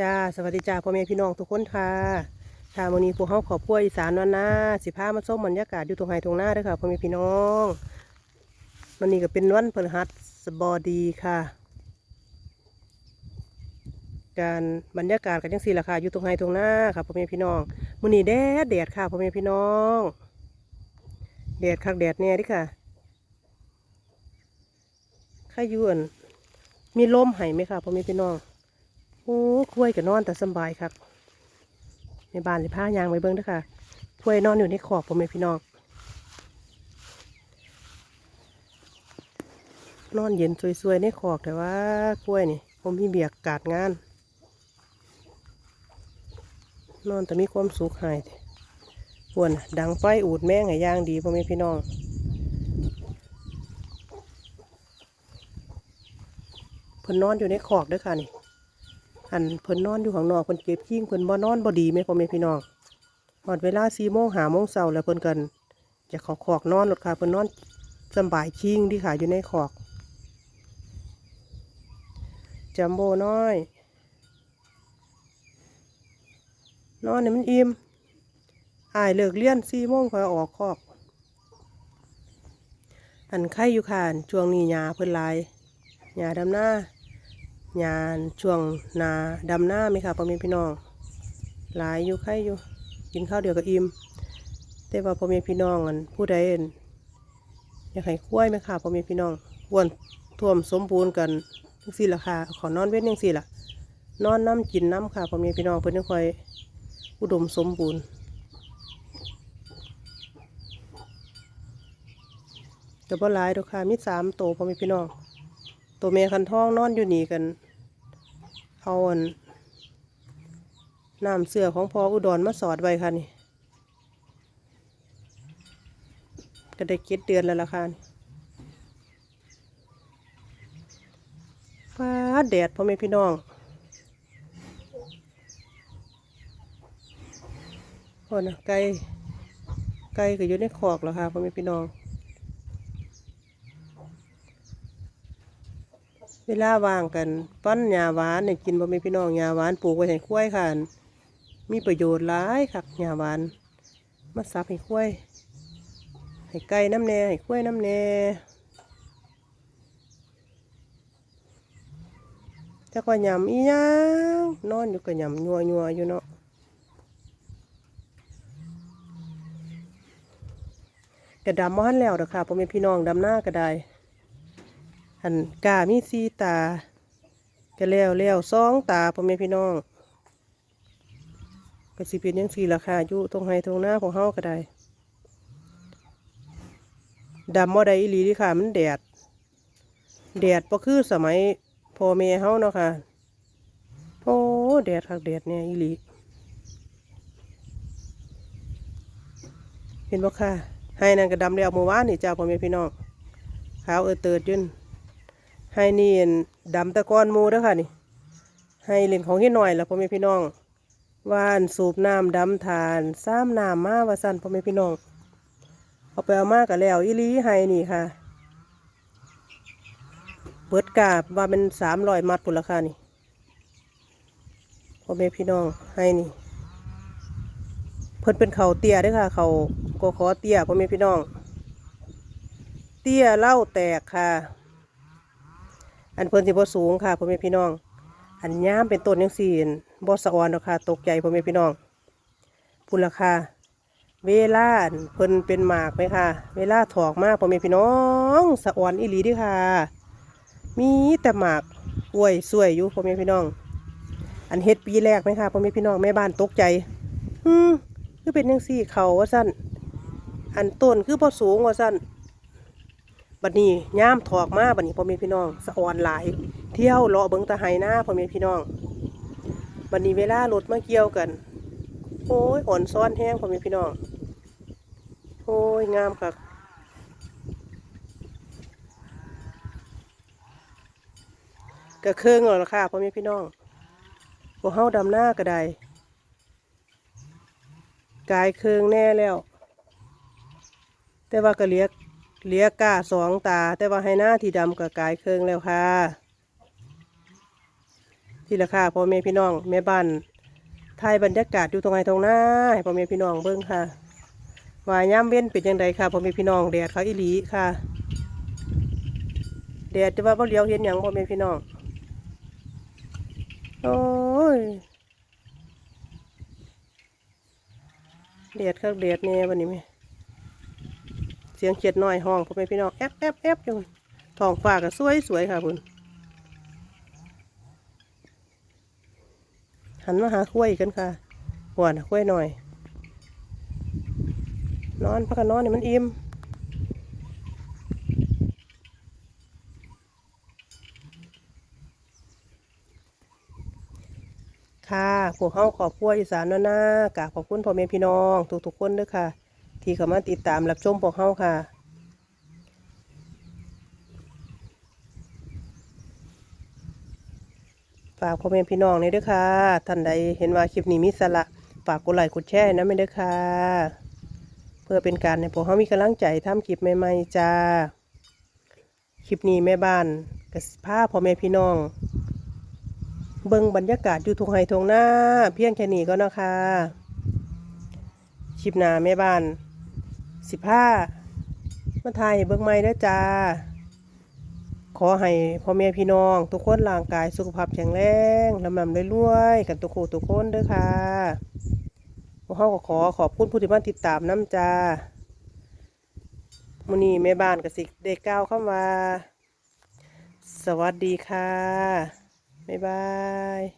จ้าสวัสดีจ้าพ่อแม่พี่น้องทุกคนค่ะค่ะวันนี้พวกเขาขอบครัวอีสานวันนาสิพามาส้มบรรยากาศอยู่ตรงไฮตรงหน้าด้วยค่ะพ่อแม่พี่น้องวันนี้ก็เป็นวันพฤหัสบดีค่ะ การบรรยากาศกันยังสี่ละค่ะอยู่ตรงไฮตรงหน้าค่ะพ่อแม่พี่น้องมื้อนี้แดดแดดค่ะพ่อแม่พี่น้องแดดคักแดดแน่เดิค่ะข้าอยวนมีลมหายไหมค่ะพ่อแม่พี่น้อง โอ้คุ้ยกับนอนแต่สบายครับในบ้านสิผ้ายางไว้เบิ้งด้วยค่ะคุ้ยนอนอยู่ในขอบผมเองพี่น้อง นอนเย็นสวยๆในขอกแต่ว่าคุ้ยนี่ผมมีเบียกกาดงาน นอนแต่มีความสุขหายปวนดังไฟอูดแม่งไงย่างดีพ่อแม่พี่น้องเพิ่นนอนอยู่ในขอกเด้วยค่ะนี่ อันเพิ่นนอนอยู่ข้างนอกเพิ่นเก็บขี้งเพิ่นบ่นอนบ่ดีแม่พ่อแม่พี่น้องหอดเวลา4โมง5โมงเช้าแล้วเพิ่นกันจะขอขอกนอนรถค่ะเพิ่นนอนสบายขี้งดีค่ะอยู่ในขอกจัมโบน้อย นอนเนี่ยมันอิ่มอายเลิกเรียน4โมงคอยออกคอก อันไข่อยู่ค่ะช่วงนี้หญ้าเพิ่นลายหญ้าดำหน้า ยานช่วงนาดำหน้าไหมค่ะพ่อแม่พี่น้อง หลายอยู่ใครอยู่ กินข้าวเดียวกับอิ่มแต่ว่าพ่อแม่พี่น้องอันผู้ใดอั่นอยากให้คุ้ยไหมค่ะพ่อแม่พี่น้องวนท่วมสมบูรณ์กันทังสี่ละค่ะขอนอนเว้นยังสี่ละนอนน้ำกินน้ำค่ะพ่อแม่พี่น้องเพิ่อนยังคอยอุดมสมบูรณ์แต่บ่หลายดอกค่ะมีสามโตพ่อแม่พี่น้องตัวเมียคันท้องนอนอยู่นี่กัน เอาอันน้ำเสือของพออุดรมาสอดไว้ค่ะนี่ก็ได้เก็ดเดือนแล้วล่ะค่ะนี่ฟ้าแดดพ่อแม่พี่น้องพอนะไก่ไก่ก็อยู่ในคอกแล้วค่ะพ่อแม่พี่น้อง เวลาว่างกันปั้นหญ้าหวานเนี่ยกินบ่ม่พี่น้องหญ้าหวานปลูกไว้ให้ควายค่ะมีประโยชน์หลายคักหญ้าหวานมาสับให้ควายให้ไก่น้ำแน่ให้ควายน้ำแน่จักว่าหยำอีหยังนอนอยู่ก็หยำยัวยัวๆอยู่เนาะกระดำมอนแล้วเด้อค่ะพ่อแม่พี่น้องดำหน้าก็ได้ อันกามีสีตาก็แล้วแล้วสองตาพ่อแม่พี่น้องก็สิเป็นยังสี่ราคาอยู่ตรงไฮตรงหน้าของเฮาก็ได้ดำบ่ได้อีหลีดิค่ะมันแดด แดดบ่คือสมัยพ่อแม่เฮาเนาะค่ะโอ้แดดคักแดดเนี่ยอีหลีเห็นบ่ค่ะให้นั่นก็ดำแล้วเมื่อวานนี่จ้าพ่อแม่พี่น้องขาวเออเติดยืน ให้นี่อั่นดำตะกอนมูด้อค่ะนี่ ให้เล่นของเฮ็ดหน่อยแล้วพ่อแม่พี่น้องว่านสูบน้ำดำทานซ้ำน้ำมาว่าสั่นพ่อแม่พี่น้อง เอาไปเอามากันแล้วอีหลีให้นี่ค่ะ เบิดกาบว่าเป็นสามร้อยมัดปุ่นราคานี่พ่อแม่พี่น้องให้นี่ เพิ่นเป็นเขาเตี้ยด้อค่ะ เขาก็ขอเตี้ยพ่อแม่พี่น้อง เตี้ยเหล่าแตกค่ะ อันเพิ่นสิบ่สูงค่ะพ่อแม่พี่น้อง อันย่ามเป็นต้นยังสี่บ่สะออนดอกค่ะตกใจพ่อแม่พี่น้องพุ่นราคาเวลานเพิ่นเป็นหมากไหมค่ะ เวลาถอกมากพ่อแม่พี่น้องสะออนอีหลีดิค่ะ มีแต่หมากอวยสวยอยู่พ่อแม่พี่น้อง อันเฮ็ดปีแรกไหมค่ะพ่อแม่พี่น้องแม่บ้านตกใจอืมคือเป็นยังสี่เขาว่าสั้นอันต้นคือพอสูงว่าสั้น บัดนี้ย่ามถอกมาบัดนี้พ่อแม่พี่น้องสะออนหลาย เที่ยวเลาะเบิ่งตะไห้หน้าพ่อแม่พี่น้องบัดนี้เวลารถมาเกี่ยวกัน โอ้ยอ่อนซ้อนแห้งพ่อแม่พี่น้องโอ้ยงามคักกระเครื่องแล้วล่ะค่ะพ่อแม่พี่น้องพวกเฮาดำหน้าก็ได้กายเครื่องแน่แล้ว แต่ว่าก็เลียก เหลียก้าสองตา แต่ว่าให้หน้าที่ดำกับกายเครื่องแล้วค่ะ ที่ราคาพ่อแม่พี่น้องแม่บ้านถ่ายบรรยากาศอยู่ตรงไหนตรงหน้าให้พ่อแม่พี่น้องเบิ่งค่ะว่าย่ำเว้นเป็นยังไงค่ะพ่อแม่พี่น้องแดดเขาอีหลีค่ะแดดจะว่าบ่เลี้ยวเห็นหยังพ่อแม่พี่น้องโอ้ยแดดข้างแดดเนี่ยวันนี้แม่ เสียงเขียดน้อยห้องพ่อแม่พี่น้องแอบแอบแอบอยู่ท้องฟ้าก็สวยสวยค่ะคุณหันมาหาคุ้ยกันค่ะหัวนะคุ้ยหน่อย นอนพักกันนอนเนี่ยมันอิ่มค่ะพวกเฮาขอบครัวอีสานนาะนะกาบขอบคุณพ่อแม่พี่น้อง ทุกๆคนด้วยค่ะ ที่เข้ามาติดตามรับชมพวกเฮาค่ะ ฝากพ่อแม่พี่น้องนี่ด้วยค่ะ ท่านใดเห็นว่าคลิปนี้มีสาระฝากกดไลค์กดแชร์นะไม่ด้วยค่ะ เพื่อเป็นการให้พวกเขามีกำลังใจทำคลิปใหม่ๆจ้า คลิปนี้แม่บ้านกับผ้าพ่อแม่พี่น้อง เบิ่งบรรยากาศอยู่ทงไฮทงหน้า เพียงแค่นี้ก็นะคะคลิปหน้าแม่บ้าน สิผ้ามาถ่ายเบิ่งใหม่เด้อจ้า ขอให้พ่อแม่พี่น้อง ทุกคนร่างกายสุขภาพแข็งแรงลำลำรวยๆกันทุกคู่ทุกคนเด้อค่ะพวกเขาก็ขอขอบคุณผู้ที่มาติดตามน้ำจ้ามื้อนี้แม่บ้านกับสิเด็กก้าวเข้ามา สวัสดีค่ะ บ๊ายบาย